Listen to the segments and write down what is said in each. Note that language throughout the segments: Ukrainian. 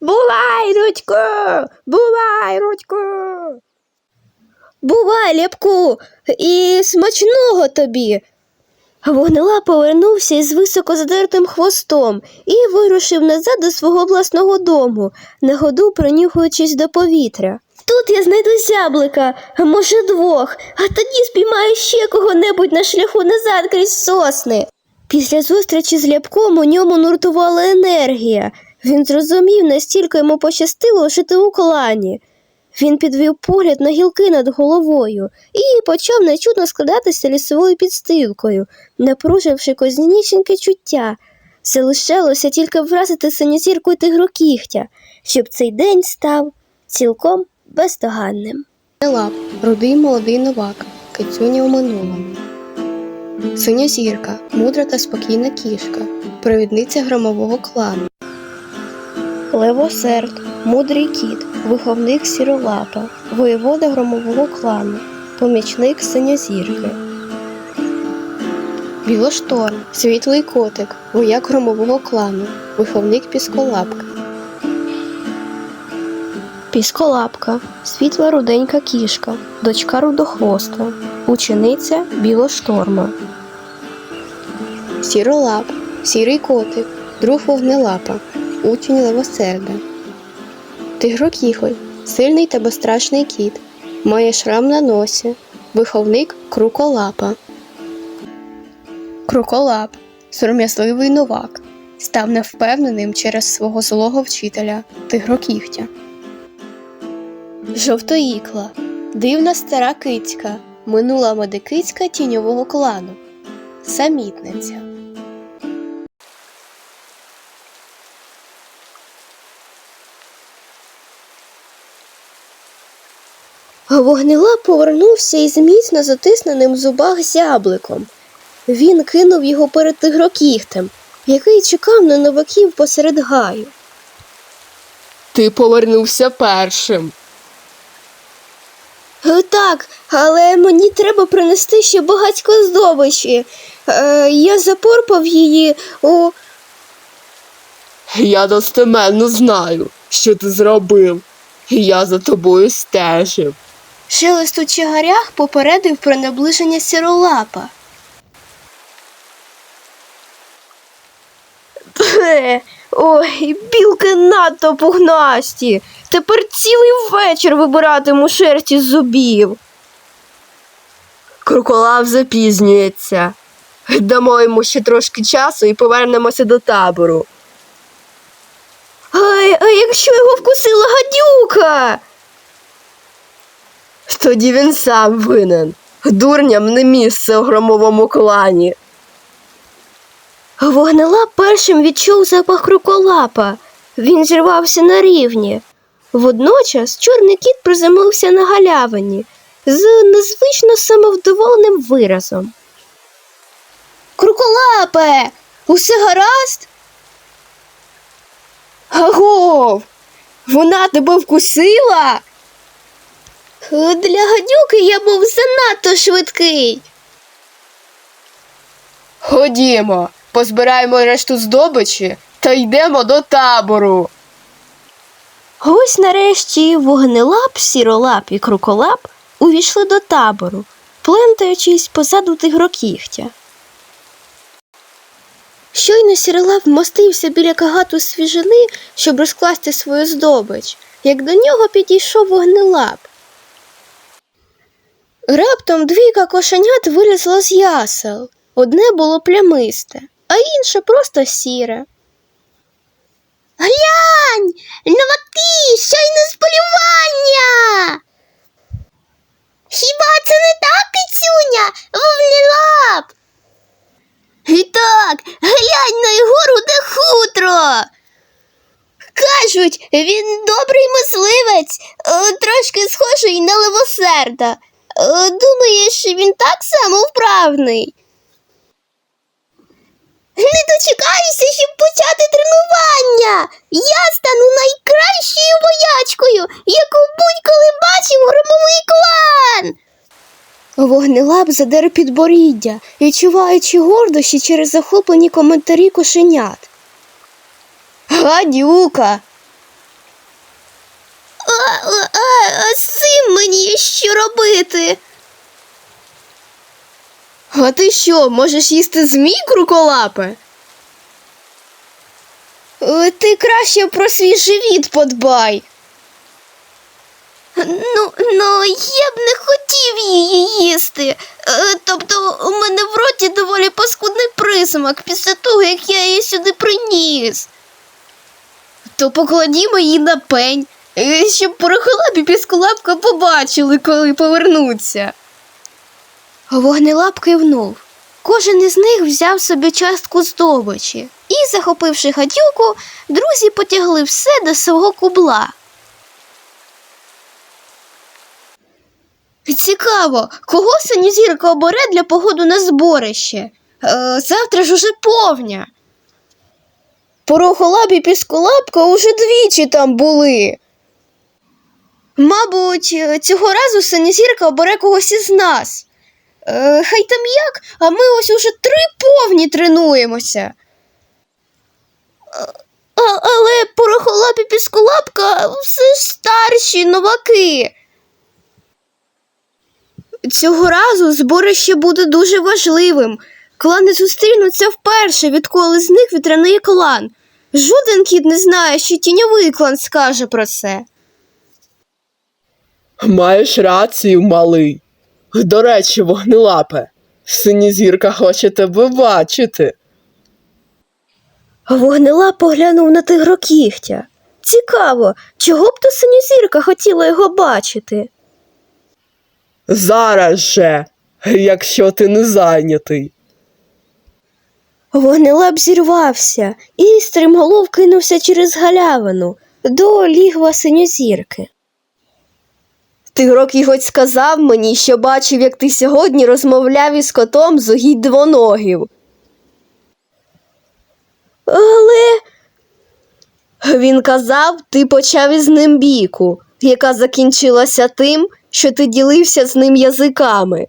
Бувай, Рудько! Бувай, Рудько! Бувай, Ляпку, і смачного тобі. Вогнела повернувся із високо задертим хвостом і вирушив назад до свого власного дому, на ходу принюхуючись до повітря. Тут я знайду зяблика, а може двох, а тоді спіймаю ще кого-небудь на шляху назад крізь сосни. Після зустрічі з ляпком у ньому нуртувала енергія. Він зрозумів, настільки йому пощастило жити у клані. Він підвів погляд на гілки над головою і почав нечутно складатися лісовою підстилкою, напруживши козніченьке чуття. Залишалося тільки вразити синьозірку й тигрокігтя, щоб цей день став цілком бездоганним. Лап, рудий молодий новак, кицюня у минулому. Синя зірка, мудра та спокійна кішка, провідниця громового клану. Левосерд, мудрий кіт, виховник сіролапа, воєвода громового клану, помічник синьозірки. Білошторм, світлий котик, вояк громового клану, виховник пісколапка. Пісколапка, світла руденька кішка, дочка рудохвоста, учениця білошторма. Сіролап, сірий котик, друг вогнелапа, учень левосерда. Тигрокіхоль, сильний та безстрашний кіт, має шрам на носі, виховник круколапа. Круколап, сором'язливий новак, став невпевненим через свого злого вчителя тигрокігтя. Жовтоїкла, дивна стара кицька, минула медикицька тіньового клану, самітниця. Вогнела повернувся із міцно затисненим в зубах зябликом. Він кинув його перед тигрокігтем, який чекав на новаків посеред гаю. Ти повернувся першим. «Е, Так, але мені треба принести ще багатько здобичі. Е, я запорпав її у. Я достеменно знаю, що ти зробив, і я за тобою стежив. Шелест у чагарях попередив про наближення сіролапа. Е, Ой, білки надто пухнасті. Тепер цілий вечір вибиратиму шерсть із зубів. Кроколав запізнюється. Дамо йому ще трошки часу і повернемося до табору. Ай, а якщо його вкусила гадюка? Тоді він сам винен. Дурням не місце у громовому клані. Вогнелап першим відчув запах круколапа. Він зірвався на рівні. Водночас чорний кіт приземлився на галявині з незвично самовдоволеним виразом. Круколапе, усе гаразд? Агов, вона тебе вкусила? Для гадюки я був занадто швидкий. Ходімо, позбираємо решту здобичі та йдемо до табору. Ось нарешті вогнелап, сіролап і круколап увійшли до табору, плентаючись позаду тигрокігтя. Щойно сіролап вмостився біля кагату свіжини, щоб розкласти свою здобич, як до нього підійшов вогнелап. Раптом двійка кошенят вилізла з ясел. Одне було плямисте, а інше просто сіре. Глянь, новаки, щойно з полювання. Хіба це не так, кицюня, вовнілап? І так, глянь на його руде хутро. Кажуть, він добрий мисливець, е, трошки схожий на левосерда. Е, Думаєш, він так само вправний? Не дочекаюся, щоб почати тренування. Я стану найкращою воячкою, яку будь-коли бачив громовий клан. Вогнелап задер підборіддя, відчуваючи гордощі через захоплені коментарі кошенят. Гадюка. А, а, а з мені що робити? А ти що, можеш їсти змій круколапе? Е, Ти краще про свій живіт подбай. Ну, ну, я б не хотів її їсти. Е, Тобто, у мене в роті доволі паскудний присмак після того, як я її сюди приніс. То покладімо її на пень, щоб порохолап і пісколапка побачили, коли повернуться. Вогнелап кивнув. Кожен із них взяв собі частку здобичі, і, захопивши гадюку, друзі потягли все до свого кубла. Цікаво, кого синьозірка обере для походу на зборище? Е, завтра ж уже повня. Порохолап і пісколапка уже двічі там були. Мабуть, е, цього разу синьозірка обере когось із нас. Е, хай там як, а ми ось уже три повні тренуємося. А, але порохолап і пісколапка все старші новаки. Цього разу зборище буде дуже важливим. Клани зустрінуться вперше, відколи зник вітряний клан. Жоден кіт не знає, що тіньовий клан скаже про це. Маєш рацію, малий. До речі, вогнелапе, синізірка хоче тебе бачити. Вогнела поглянув на тигрокігтя. Цікаво, чого б то синьозірка хотіла його бачити. Зараз же, якщо ти не зайнятий. Вогнелап зірвався і стрімголов кинувся через галявину до лігва синьозірки. Тигрокіготь сказав мені, що бачив, як ти сьогодні розмовляв із котом з угідь двоногів. Але він казав, ти почав із ним бійку, яка закінчилася тим, що ти ділився з ним язиками.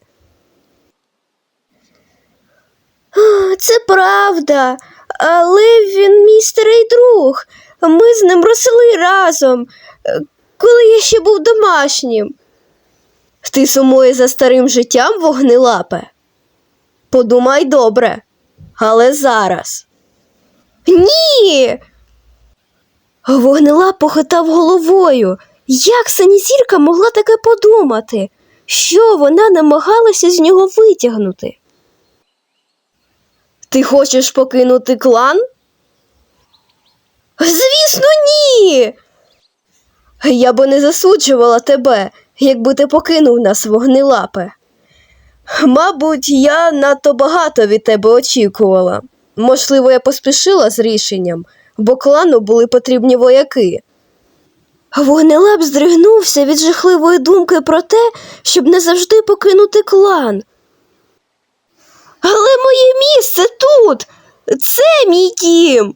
Це правда, але він мій старий друг. Ми з ним росли разом, коли я ще був домашнім. Ти сумуєш за старим життям вогнелапе? Подумай добре, але зараз. Ні. Вогнелап похитав головою. Як синізірка могла таке подумати? Що вона намагалася з нього витягнути? Ти хочеш покинути клан? Звісно, ні. Я би не засуджувала тебе, якби ти покинув нас вогнелапе. Мабуть, я надто багато від тебе очікувала. Можливо, я поспішила з рішенням, бо клану були потрібні вояки. Вогнелап здригнувся від жахливої думки про те, щоб назавжди покинути клан. Але моє місце тут. Це мій дім.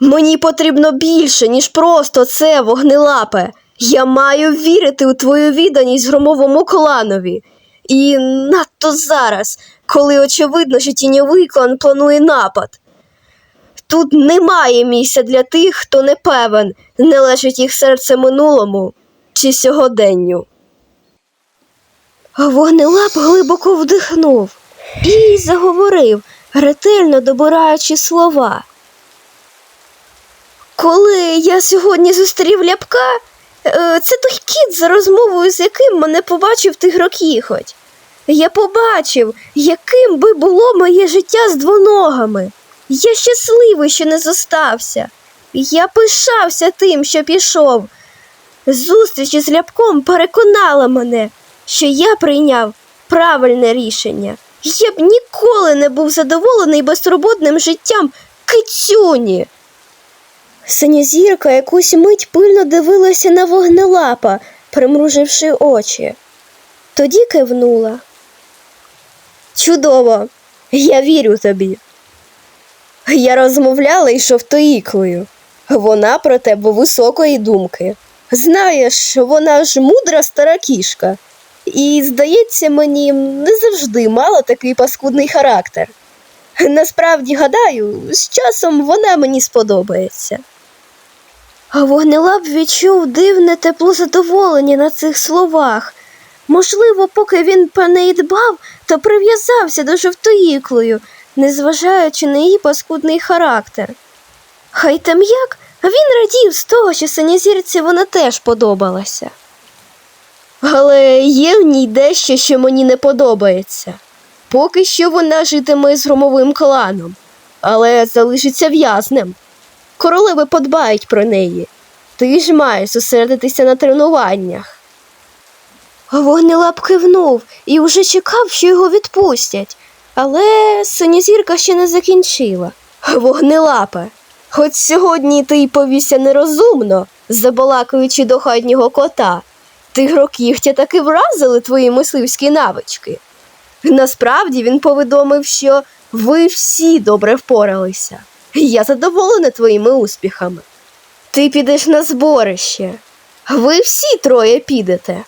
Мені потрібно більше, ніж просто це, вогнелапе. Я маю вірити у твою відданість громовому кланові. І надто зараз, коли очевидно, що тіньовий клан планує напад. Тут немає місця для тих, хто не певен, належить їх серце минулому чи сьогоденню. Вогнелап глибоко вдихнув і заговорив, ретельно добираючи слова. Коли я сьогодні зустрів ляпка, е, це той кіт, за розмовою з яким мене побачив тигрокіхоть. Я побачив, яким би було моє життя з двоногами. Я щасливий, що не зостався. Я пишався тим, що пішов. Зустріч із ляпком переконала мене, що я прийняв правильне рішення. Я б ніколи не був задоволений безтурботним життям кицюні. Синязірка якусь мить пильно дивилася на вогнелапа, примруживши очі. Тоді кивнула. Чудово, я вірю тобі. Я розмовляла із шовтоїклою. Вона про тебе високої думки. Знаєш, вона ж мудра стара кішка. І, здається, мені не завжди мала такий паскудний характер. Насправді, гадаю, з часом вона мені сподобається. Вогнелап відчув дивне тепло задоволення на цих словах. Можливо, поки він про неї дбав, то прив'язався до жовтоїклою, незважаючи на її паскудний характер. Хай там як, а він радів з того, що синязірці вона теж подобалася. Але є в ній дещо, що мені не подобається. Поки що вона житиме з громовим кланом, але залишиться в'язнем. Королеви подбають про неї. Ти ж маєш зосередитися на тренуваннях. Вогнелап кивнув і уже чекав, що його відпустять. Але синязірка ще не закінчила. Вогнелапе, хоч сьогодні ти й повівся нерозумно, забалакуючи до хатнього кота, тигрокігтя таки вразили твої мисливські навички. Насправді він повідомив, що ви всі добре впоралися. Я задоволена твоїми успіхами. Ти підеш на зборище. Ви всі троє підете.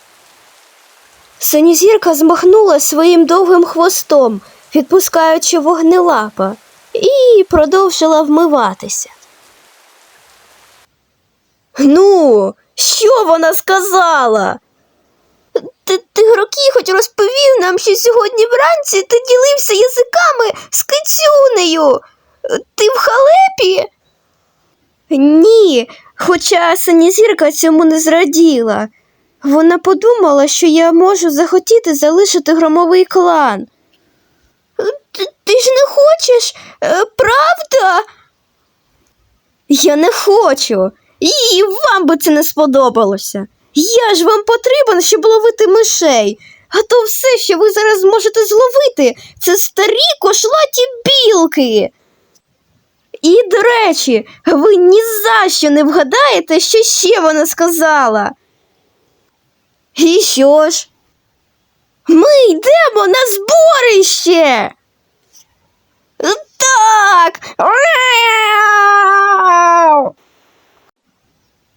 Синізірка змахнула своїм довгим хвостом, відпускаючи вогнелапа, і продовжила вмиватися. Ну, що вона сказала? Тигрокі хоч розповів нам, що сьогодні вранці ти ділився язиками з кицюнею. Ти в халепі? Ні, хоча синізірка цьому не зраділа. Вона подумала, що я можу захотіти залишити громовий клан. Ти, ти ж не хочеш, е, правда? Я не хочу. І вам би це не сподобалося. Я ж вам потрібен, щоб ловити мишей. А то все, що ви зараз зможете зловити, це старі кошлаті білки. І, до речі, ви ні за що не вгадаєте, що ще вона сказала. І що ж? Ми йдемо на зборище. Так.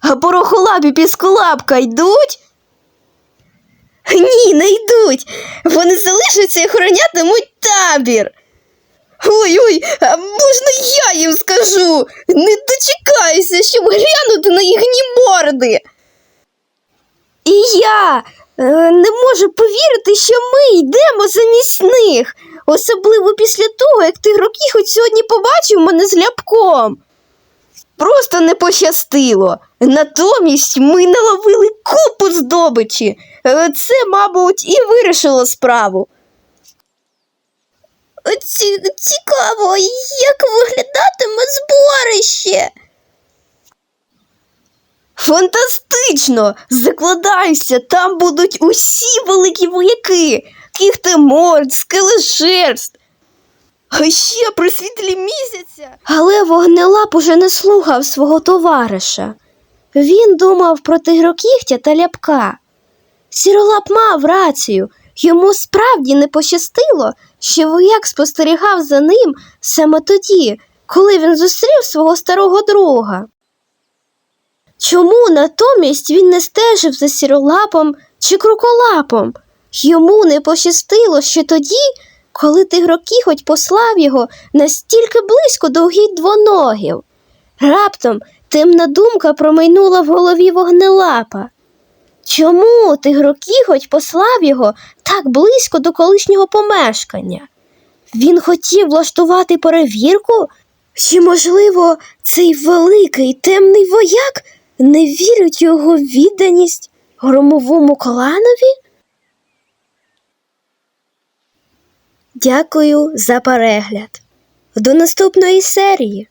А порохолабі пісколапка йдуть? Ні, не йдуть. Вони залишаться і охоронятимуть табір. Ой ой, можна я їм скажу? Не дочекаюся, щоб глянути на їхні морди. І я е, не можу повірити, що ми йдемо замість них, особливо після того, як ти хоч сьогодні побачив мене з ляпком. Просто не пощастило. Натомість ми наловили купу здобичі. Е, Це, мабуть, і вирішило справу. Ці, цікаво, як виглядатиме зборище. Фантастично! Закладайся, там будуть усі великі вояки, кіхтеморд, скелешерст. А ще при світлі місяця. Але вогнелап уже не слухав свого товариша. Він думав про тигрокігтя та ляпка. Сіролап мав рацію, йому справді не пощастило, що вояк спостерігав за ним саме тоді, коли він зустрів свого старого друга. Чому натомість він не стежив за сіролапом чи круколапом? Йому не пощастило ще тоді, коли тигрокіхоть послав його настільки близько до угідь двоногів. Раптом темна думка промайнула в голові вогнелапа. Чому тигрокіхоть послав його так близько до колишнього помешкання? Він хотів влаштувати перевірку? Чи, можливо, цей великий темний вояк не вірить його відданість громовому кланові? Дякую за перегляд. До наступної серії.